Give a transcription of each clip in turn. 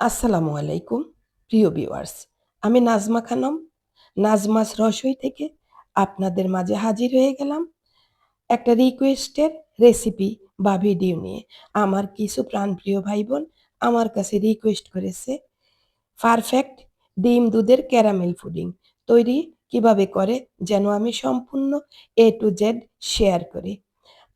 আসসালামু আলাইকুম, প্রিয় ভিউয়ার্স। আমি নাজমা খানম। নাজমাস রসই থেকে আপনাদের মাঝে হাজির হয়ে গেলাম একটা রিকোয়েস্টের রেসিপি বা ভিডিও নিয়ে। আমার কিছু প্রাণপ্রিয় ভাই বোন আমার কাছে রিকোয়েস্ট করেছে পারফেক্ট ডিম দুধের ক্যারামেল পুডিং তৈরি কীভাবে করে যেন আমি সম্পূর্ণ এ টু জেড শেয়ার করি।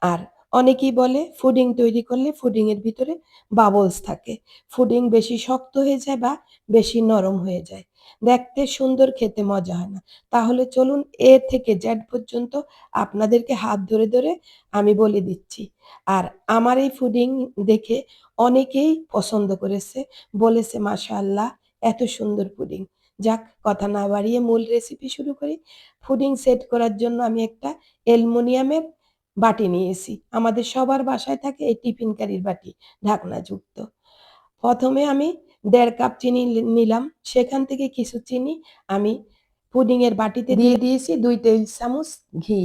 আর অনেকেই বলে ফুডিং তৈরি করলে ফুডিং এর ভিতরে বাবলস থাকে। ফুডিং বেশি শক্ত হয়ে যায় বা বেশি নরম হয়ে যায়। দেখতে সুন্দর, খেতে মজা হয় না। তাহলে চলুন এ থেকে জেড পর্যন্ত আপনাদেরকে হাত ধরে ধরে আমি বলে দিচ্ছি। আর আমার এই ফুডিং দেখে অনেকেই পছন্দ করেছে, বলেছে, মাশাআল্লাহ, এত সুন্দর পুডিং যাক, কথা না বাড়িয়ে মূল রেসিপি শুরু করি। ফুডিং সেট করার জন্য আমি একটা অ্যালুমিনিয়ামের বাটি নিয়েছি। আমাদের সবার বাসায় থাকে এই টিফিন কারির বাটি, ঢাকনাযুক্ত। প্রথমে আমি দেড় কাপ চিনি নিলাম। সেখান থেকে কিছু চিনি আমি পুডিংয়ের বাটিতে দিয়ে দিয়েছি, দুই টেবিল চামচ ঘি।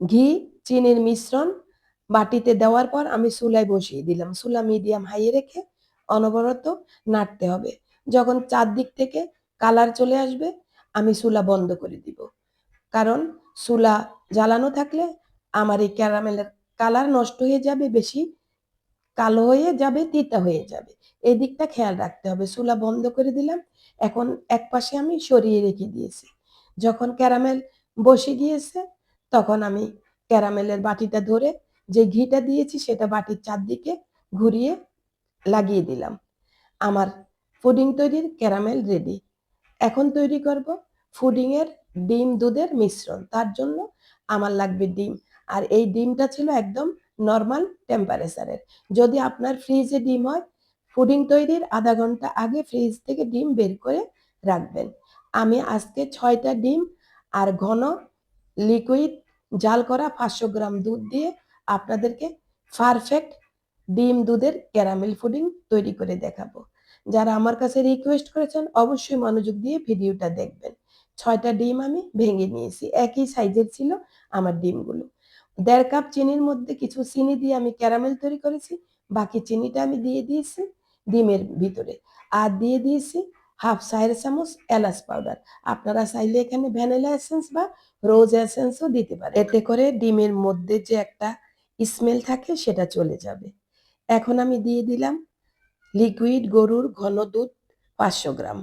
ঘি, চিনির মিশ্রণ বাটিতে দেওয়ার পর আমি চুলায় বসিয়ে দিলাম। চুলা মিডিয়াম হাইয়ে রেখে অনবরত নাড়তে হবে। যখন চারদিক থেকে কালার চলে আসবে, আমি চুলা বন্ধ করে দিব। কারণ চুলা জ্বালানো থাকলে আমার এই ক্যারামেলের কালার নষ্ট হয়ে যাবে বেশি, কালো হয়ে যাবে, তিতা হয়ে যাবে। এই দিকটা খেয়াল রাখতে হবে। চুলা বন্ধ করে দিলাম। এখন এক পাশে আমি সরিয়ে রেখে দিয়েছি। যখন ক্যারামেল বসে গিয়েছে, তখন আমি ক্যারামেলের বাটিটা ধরে যে ঘিটা দিয়েছি, সেটা বাটির চারদিকে ঘুরিয়ে লাগিয়ে দিলাম। আমার পুডিং তৈরির ক্যারামেল রেডি এখন তৈরি করব ফুডিং এর ডিম দুধের মিশ্রণ। তার জন্য আমার লাগবে ডিম আর এই ডিমটা ছিল একদম নর্মাল টেম্পারেচারের যদি আপনার ফ্রিজে ডিম হয় পুডিং তৈরির আধা ঘণ্টা আগে ফ্রিজ থেকে ডিম বের করে রাখবেন। আমি আজকে ছয়টা ডিম আর ঘন লিকুইড জাল করা পাঁচশো গ্রাম দুধ দিয়ে আপনাদেরকে পারফেক্ট ডিম দুধের ক্যারামেল পুডিং তৈরি করে দেখাবো। যারা আমার কাছে রিকোয়েস্ট করেছেন, অবশ্যই মনোযোগ দিয়ে ভিডিওটা দেখবেন। ছয়টা ডিম আমি ভেঙে নিয়েছি, একই সাইজের ছিল আমার ডিমগুলো। দেড় কাপ চিনির মধ্যে কিছু চিনি দিয়ে আমি ক্যারামেল তৈরি করেছি, বাকি চিনিটা আমি দিয়ে দিয়েছি ডিমের ভিতরে। আর দিয়ে দিয়েছি হাফ চায়ের চামচ এলাচ পাউডার। আপনারা চাইলে এখানে ভ্যানিলা এসেন্স বা রোজ এসেন্সও দিতে পারেন। এতে করে ডিমের মধ্যে যে একটা স্মেল থাকে সেটা চলে যাবে। এখন আমি দিয়ে দিলাম লিকুইড গরুর ঘন দুধ পাঁচশো গ্রাম।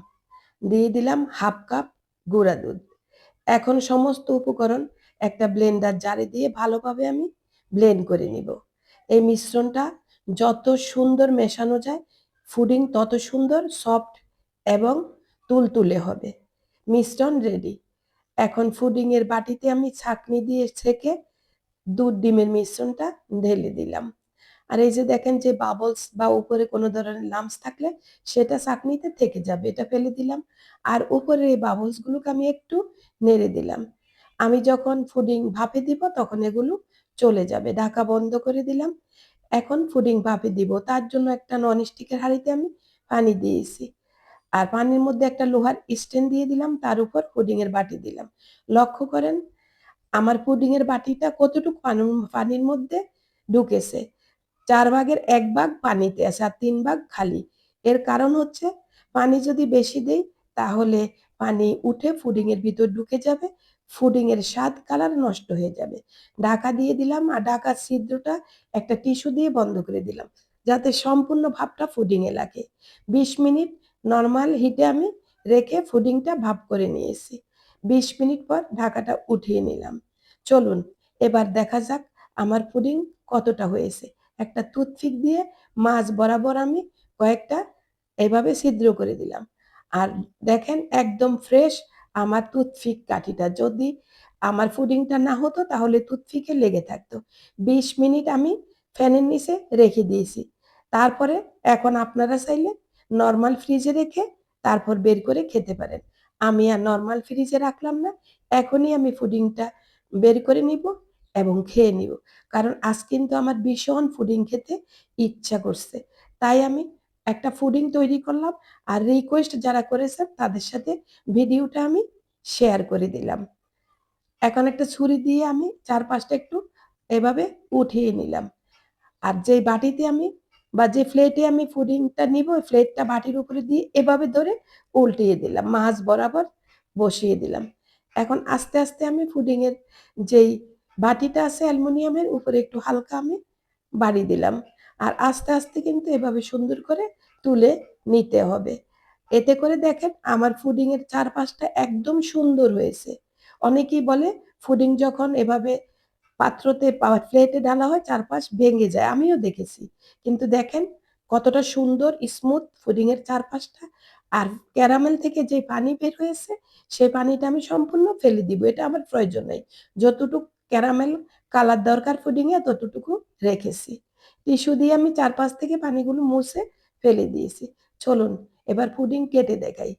দিয়ে দিলাম হাফ কাপ গুঁড়া দুধ। এখন সমস্ত উপকরণ একটা ব্লেন্ডার জারে দিয়ে ভালোভাবে আমি ব্লেন্ড করে নিব। এই মিশ্রণটা যত সুন্দর মেশানো যায় ফুডিং তত সুন্দর সফট এবং তুলতুলে হবে। মিশ্রণ রেডি এখন ফুডিং এর বাটিতে আমি ছাঁকনি দিয়ে ছেঁকে দুধ ডিমের মিশ্রণটা ঢেলে দিলাম। আর এই যে দেখেন যে বাবলস বা উপরে কোনো ধরনের লাম্পস থাকলে সেটা চাকনিতে থেকে যাবে, এটা ফেলে দিলাম। আর উপরে এই বাবলস গুলোকে আমি একটু নেড়ে দিলাম। আমি যখন ফুডিং ভাপে দিব তখন এগুলো চলে যাবে। ঢাকা বন্ধ করে দিলাম। এখন ফুডিং ভাপে দিব। তার জন্য একটা নন স্টিকের হাঁড়িতে আমি পানি দিয়েছি। আর পানির মধ্যে একটা লোহার স্ট্যান্ড দিয়ে দিলাম। তার উপর পুডিং এর বাটি দিলাম। লক্ষ্য করেন, আমার পুডিং এর বাটিটা কতটুকু পানি- পানির মধ্যে ঢুকেছে? চার ভাগের এক ভাগ পানিতে আছে আর তিন ভাগ খালি। এর কারণ হচ্ছে, পানি যদি বেশি দেই, তাহলে পানি উঠে ফুডিং এর ভিতর ঢুকে যাবে। ফুডিং এর স্বাদ কালার নষ্ট হয়ে যাবে। ঢাকা দিয়ে দিলাম আর ঢাকার ছিদ্রটা একটা টিস্যু দিয়ে বন্ধ করে দিলাম, যাতে সম্পূর্ণ ভাবটা ফুডিংয়ে লাগে। বিশ মিনিট নর্মাল হিটে আমি রেখে ফুডিংটা ভাপ করে নিয়েছি। বিশ মিনিট পর ঢাকাটা উঠিয়ে নিলাম। চলুন, এবার দেখা যাক আমার পুডিং কতটা হয়েছে। একটা টুথপিক দিয়ে মাছ বরাবর আমি কয়েকটা এভাবে ছিদ্র করে দিলাম। আর দেখেন একদম ফ্রেশ আমার টুথপিক কাঠিটা যদি আমার ফুডিংটা না হতো তাহলে টুথপিকে লেগে থাকতো। বিশ মিনিট আমি ফ্যানের নিচে রেখে দিয়েছি। তারপরে এখন আপনারা চাইলে নর্মাল ফ্রিজে রেখে তারপর বের করে খেতে পারেন। আমি আর নর্মাল ফ্রিজে রাখলাম না, এখনই আমি ফুডিংটা বের করে নিব এবং খেয়ে নিব। কারণ আজ কিন্তু আমার ভীষণ ফুডিং খেতে ইচ্ছা করছে। তাই আমি একটা ফুডিং তৈরি করলাম আর রিকোয়েস্ট যারা করেছেন তাদের সাথে ভিডিওটা আমি শেয়ার করে দিলাম। এখন একটা ছুরি দিয়ে আমি চার পাঁচটা একটু এভাবে উঠিয়ে নিলাম। আর যেই বাটিতে আমি বা যে প্লেটে আমি ফুডিংটা নিব, ওই প্লেটটা বাটির উপরে দিয়ে এভাবে ধরে উল্টিয়ে দিলাম, মাছ বরাবর বসিয়ে দিলাম। এখন আস্তে আস্তে আমি ফুডিংয়ের যেই বাটিটা আছে অ্যালুমিনিয়ামের উপরে একটু হালকা আমি বাড়ি দিলাম। আর আস্তে আস্তে কিন্তু এভাবে সুন্দর করে তুলে নিতে হবে। এতে করে দেখেন আমার ফুডিংয়ের চারপাশটা একদম সুন্দর হয়েছে। অনেকেই বলে ফুডিং যখন এভাবে পাত্রতে প্লেটে ঢালা হয়, চারপাশ ভেঙে যায়। আমিও দেখেছি। কিন্তু দেখেন কতটা সুন্দর স্মুথ ফুডিংয়ের চারপাশটা। আর ক্যারামেল থেকে যে পানি বের হয়েছে, সেই পানিটা আমি সম্পূর্ণ ফেলে দিব। এটা আমার প্রয়োজন নেই। যতটুকু ক্যারামেল কালার দরকার ফুডিংয়ে ততটুকু রেখেছি। টিস্যু দিয়ে আমি চারপাশ থেকে পানিগুলো মুছে ফেলে দিয়েছি। চলুন, এবার পুডিং কেটে দেখাই।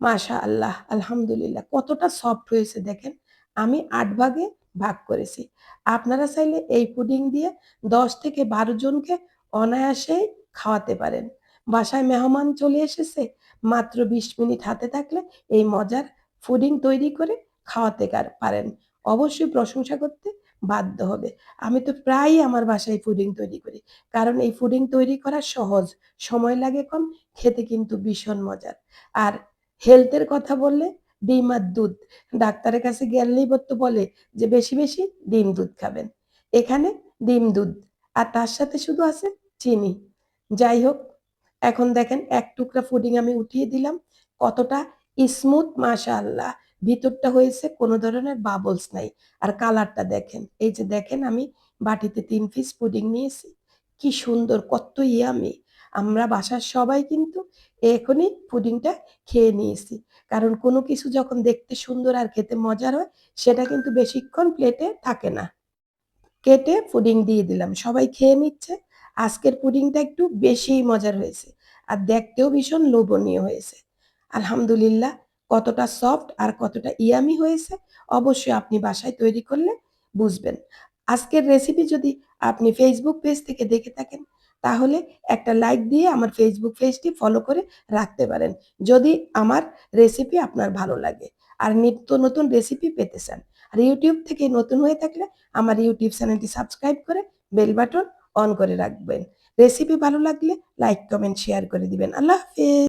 মাশা আল্লাহ আলহামদুলিল্লাহ, কতটা সফট হয়েছে দেখেন। আমি আট ভাগে ভাগ করেছি। আপনারা চাইলে এই পুডিং দিয়ে দশ থেকে বারো জনকে অনায়াসেই খাওয়াতে পারেন। বাসায় মেহমান চলে এসেছে, মাত্র বিশ মিনিট হাতে থাকলে এই মজার পুডিং তৈরি করে খাওয়াতে পারেন। অবশ্যই প্রশংসা করতে বাধ্য হবে। আমি তো প্রায়ই আমার বাসায় পুডিং তৈরি করি। কারণ এই পুডিং তৈরি করা সহজ, সময় লাগে কম, খেতে কিন্তু ভীষণ মজার। আর হেলথের কথা বললে ডিম আর দুধ। ডাক্তারের কাছে গেলেই তো বলে যে বেশি বেশি ডিম দুধ খাবেন। এখানে ডিম দুধ আর তার সাথে শুধু আছে চিনি। যাই হোক, এখন দেখেন এক টুকরা পুডিং আমি উঠিয়ে দিলাম। কতটা স্মুথ মাশাআল্লাহ। ভিতরটা হয়েছে কোনো ধরনের বাবলস নাই। আর কালারটা দেখেন, এই যে দেখেন আমি বাটিতে তিন পিস পুডিং নিয়েছি, কি সুন্দর, কত ইয়ামি আমরা বাসার সবাই কিন্তু এখনই পুডিংটা খেয়ে নিয়েছি। কারণ কোনো কিছু যখন দেখতে সুন্দর আর খেতে মজার হয়, সেটা কিন্তু বেশিক্ষণ প্লেটে থাকে না। কেটে পুডিং দিয়ে দিলাম, সবাই খেয়ে নিচ্ছে। আজকের পুডিংটা একটু বেশিই মজার হয়েছে, আর দেখতেও ভীষণ লোভনীয় হয়েছে। আলহামদুলিল্লাহ কতটা সফট আর কতটা ইয়ামি হয়েছে, অবশ্যই আপনি বাসায় তৈরি করলে বুঝবেন। আজকের রেসিপি যদি আপনি ফেসবুক পেজ থেকে দেখে থাকেন, তাহলে একটা লাইক দিয়ে আমার ফেসবুক পেজটি ফলো করে রাখতে পারেন, যদি আমার রেসিপি আপনার ভালো লাগে। আর নিত্য নতুন রেসিপি পেতে চান, আর ইউটিউব থেকে নতুন হয়ে থাকলে আমার ইউটিউব চ্যানেলটি সাবস্ক্রাইব করে বেল বাটন অন করে রাখবেন। রেসিপি ভালো লাগলে লাইক কমেন্ট শেয়ার করে দিবেন। আল্লাহ হাফেজ।